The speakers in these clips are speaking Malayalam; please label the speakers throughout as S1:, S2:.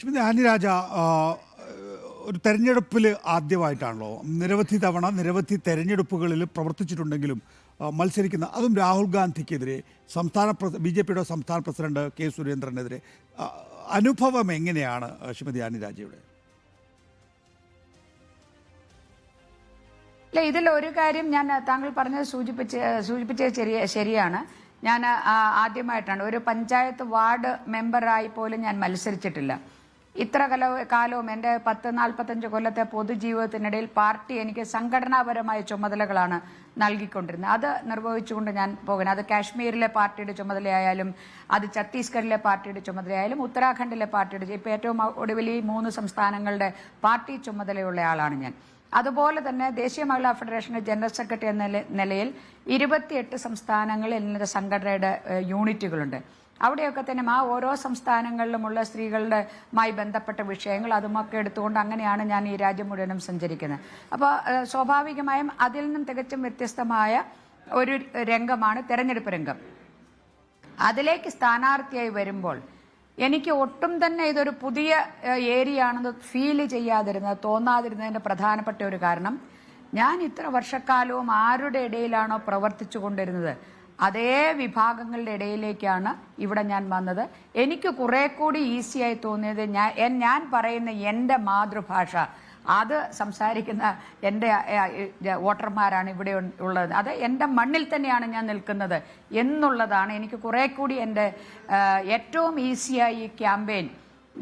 S1: ശ്രീമതി ആനിരാജ രാജ ഒരു തെരഞ്ഞെടുപ്പിൽ ആദ്യമായിട്ടാണല്ലോ നിരവധി തവണ നിരവധി തെരഞ്ഞെടുപ്പുകളിൽ പ്രവർത്തിച്ചിട്ടുണ്ടെങ്കിലും മത്സരിക്കുന്ന അതും രാഹുൽ ഗാന്ധിക്കെതിരെ സംസ്ഥാന ബി ജെ പിയുടെ സംസ്ഥാന പ്രസിഡന്റ് കെ സുരേന്ദ്രനെതിരെ അനുഭവം എങ്ങനെയാണ് ശ്രീമതി ആനിരാജയുടെ
S2: അല്ല ഇതിൽ ഒരു കാര്യം ഞാൻ താങ്കൾ പറഞ്ഞത് സൂചിപ്പിച്ച് സൂചിപ്പിച്ചത് ശരിയ ശരിയാണ്. ഞാൻ ആദ്യമായിട്ടാണ്. ഒരു പഞ്ചായത്ത് വാർഡ് മെമ്പറായി പോലും ഞാൻ മത്സരിച്ചിട്ടില്ല. ഇത്ര കല കാലവും എന്റെ പത്ത് നാൽപ്പത്തഞ്ച് കൊല്ലത്തെ പൊതുജീവിതത്തിനിടയിൽ പാർട്ടി എനിക്ക് സംഘടനാപരമായ ചുമതലകളാണ് നൽകിക്കൊണ്ടിരുന്നത്. അത് നിർവഹിച്ചുകൊണ്ട് ഞാൻ പോകുന്നത് അത് കാശ്മീരിലെ പാർട്ടിയുടെ ചുമതലയായാലും അത് ഛത്തീസ്ഗഡിലെ പാർട്ടിയുടെ ചുമതലയായാലും ഉത്തരാഖണ്ഡിലെ പാർട്ടിയുടെ ഇപ്പോൾ ഏറ്റവും ഒടുവിൽ ഈ മൂന്ന് സംസ്ഥാനങ്ങളുടെ പാർട്ടി ചുമതലയുള്ള ആളാണ് ഞാൻ. അതുപോലെ തന്നെ ദേശീയ മഹിളാ ഫെഡറേഷന്റെ ജനറൽ സെക്രട്ടറി എന്ന നിലയിൽ ഇരുപത്തിയെട്ട് സംസ്ഥാനങ്ങളിൽ ഇന്നത്തെ സംഘടനയുടെ യൂണിറ്റുകളുണ്ട്. അവിടെയൊക്കെ തന്നെ ആ ഓരോ സംസ്ഥാനങ്ങളിലുമുള്ള സ്ത്രീകളുടെ മായി ബന്ധപ്പെട്ട വിഷയങ്ങൾ അതുമൊക്കെ എടുത്തുകൊണ്ട് അങ്ങനെയാണ് ഞാൻ ഈ രാജ്യം മുഴുവനും സഞ്ചരിക്കുന്നത്. അപ്പോൾ സ്വാഭാവികമായും അതിൽ നിന്നും തികച്ചും വ്യത്യസ്തമായ ഒരു രംഗമാണ് തെരഞ്ഞെടുപ്പ് രംഗം. അതിലേക്ക് സ്ഥാനാർത്ഥിയായി വരുമ്പോൾ എനിക്ക് ഒട്ടും തന്നെ ഇതൊരു പുതിയ ഏരിയ ആണെന്ന് ഫീൽ ചെയ്യാതിരുന്നത് തോന്നാതിരുന്നതിന്റെ പ്രധാനപ്പെട്ട ഒരു കാരണം ഞാൻ ഇത്ര വർഷക്കാലവും ആരുടെ ഇടയിലാണോ പ്രവർത്തിച്ചു കൊണ്ടിരുന്നത് അതേ വിഭാഗങ്ങളുടെ ഇടയിലേക്കാണ് ഇവിടെ ഞാൻ വന്നത്. എനിക്ക് കുറെ കൂടി ഈസിയായി തോന്നിയത് ഞാൻ ഞാൻ പറയുന്ന എന്റെ മാതൃഭാഷ അത് സംസാരിക്കുന്ന എന്റെ വോട്ടർമാരാണ് ഇവിടെ ഉള്ളത്. അത് എന്റെ മണ്ണിൽ തന്നെയാണ് ഞാൻ നിൽക്കുന്നത് എന്നുള്ളതാണ് എനിക്ക് കുറെ കൂടി എന്റെ ഏറ്റവും ഈസിയായി ഈ ക്യാമ്പയിൻ.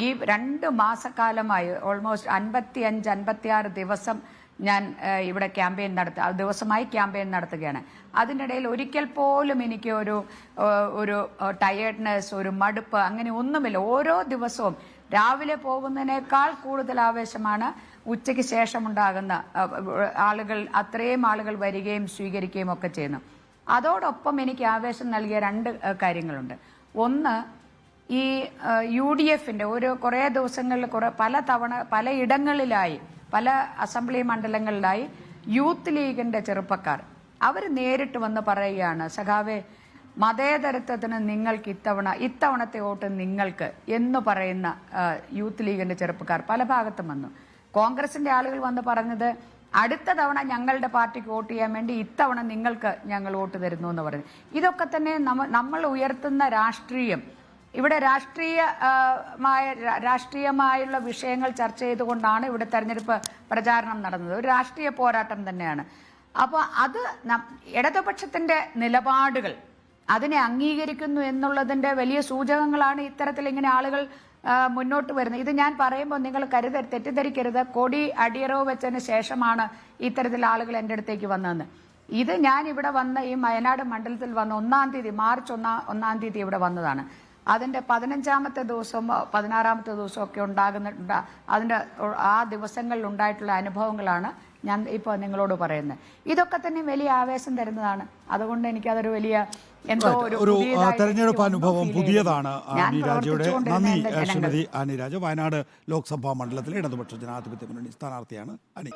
S2: ഈ രണ്ട് മാസക്കാലമായി ഓൾമോസ്റ്റ് അൻപത്തി അഞ്ച് അൻപത്തി ആറ് ദിവസം ഞാൻ ഇവിടെ ക്യാമ്പയിൻ നടത്തുക ദിവസമായി ക്യാമ്പയിൻ നടത്തുകയാണ്. അതിനിടയിൽ ഒരിക്കൽ പോലും എനിക്ക് ഒരു ഒരു ടയേർഡ്നെസ് ഒരു മടുപ്പ് അങ്ങനെ ഒന്നുമില്ല. ഓരോ ദിവസവും രാവിലെ പോകുന്നതിനേക്കാൾ കൂടുതൽ ആവേശമാണ് ഉച്ചയ്ക്ക് ശേഷമുണ്ടാകുന്ന ആളുകൾ അത്രയും ആളുകൾ വരികയും സ്വീകരിക്കുകയും ഒക്കെ ചെയ്യുന്നു അതോടൊപ്പം എനിക്ക് ആവേശം നൽകിയ രണ്ട് കാര്യങ്ങളുണ്ട്. ഒന്ന് ഈ യു ഡി എഫിന്റെ ഒരു കുറേ ദിവസങ്ങളിൽ കുറെ പല തവണ പല ഇടങ്ങളിലായി പല അസംബ്ലി മണ്ഡലങ്ങളിലായി യൂത്ത് ലീഗിന്റെ ചെറുപ്പക്കാർ അവർ നേരിട്ട് വന്ന് പറയുകയാണ് സഖാവെ മതേതരത്വത്തിന് നിങ്ങൾക്ക് ഇത്തവണ ഇത്തവണത്തെ വോട്ട് നിങ്ങൾക്ക് എന്ന് പറയുന്ന യൂത്ത് ലീഗിന്റെ ചെറുപ്പക്കാർ പല ഭാഗത്തും വന്നു. കോൺഗ്രസിന്റെ ആളുകൾ വന്ന് പറഞ്ഞത് അടുത്ത തവണ ഞങ്ങളുടെ പാർട്ടിക്ക് വോട്ട് ചെയ്യാൻ വേണ്ടി ഇത്തവണ നിങ്ങൾക്ക് ഞങ്ങൾ വോട്ട് തരുന്നു എന്ന് പറഞ്ഞു ഇതൊക്കെ തന്നെ നമ്മൾ ഉയർത്തുന്ന രാഷ്ട്രീയം. ഇവിടെ രാഷ്ട്രീയമായ മായ രാഷ്ട്രീയമായുള്ള വിഷയങ്ങൾ ചർച്ച ചെയ്തുകൊണ്ടാണ് ഇവിടെ തെരഞ്ഞെടുപ്പ് പ്രചാരണം നടന്നത്. ഒരു രാഷ്ട്രീയ പോരാട്ടം തന്നെയാണ്. അപ്പോൾ അത് ഇടതുപക്ഷത്തിന്റെ നിലപാടുകൾ അതിനെ അംഗീകരിക്കുന്നു എന്നുള്ളതിന്റെ വലിയ സൂചകങ്ങളാണ് ഇത്തരത്തിൽ ഇങ്ങനെ ആളുകൾ മുന്നോട്ട് വരുന്നത്. ഇത് ഞാൻ പറയുമ്പോൾ നിങ്ങൾ കരുത തെറ്റിദ്ധരിക്കരുത്. കൊടി അടിയറവ് വെച്ചതിന് ശേഷമാണ് ഇത്തരത്തിൽ ആളുകൾ എന്റെ അടുത്തേക്ക് വന്നതെന്ന്. ഇത് ഞാൻ ഇവിടെ വന്ന ഈ വയനാട് മണ്ഡലത്തിൽ വന്ന ഒന്നാം തീയതി മാർച്ച് ഒന്നാം ഒന്നാം തീയതി ഇവിടെ വന്നതാണ്. അതിന്റെ പതിനഞ്ചാമത്തെ ദിവസം പതിനാറാമത്തെ ദിവസം ഒക്കെ ഉണ്ടാകുന്ന അതിന്റെ ആ ദിവസങ്ങളിൽ ഉണ്ടായിട്ടുള്ള അനുഭവങ്ങളാണ് ഞാൻ ഇപ്പോൾ നിങ്ങളോട് പറയുന്നത്. ഇതൊക്കെ തന്നെ വലിയ ആവേശം തരുന്നതാണ്. അതുകൊണ്ട് എനിക്കതൊരു വലിയ ഒരു
S1: തെരഞ്ഞെടുപ്പ് അനുഭവം പുതിയതാണ്. ആനി രാജയുടെ നന്ദി ശ്രീമതി ആനി രാജ. വയനാട് ലോക്സഭാ മണ്ഡലത്തിലെ ഇടതുപക്ഷ ജനാധിപത്യ മുന്നണി സ്ഥാനാർത്ഥിയാണ് അനി.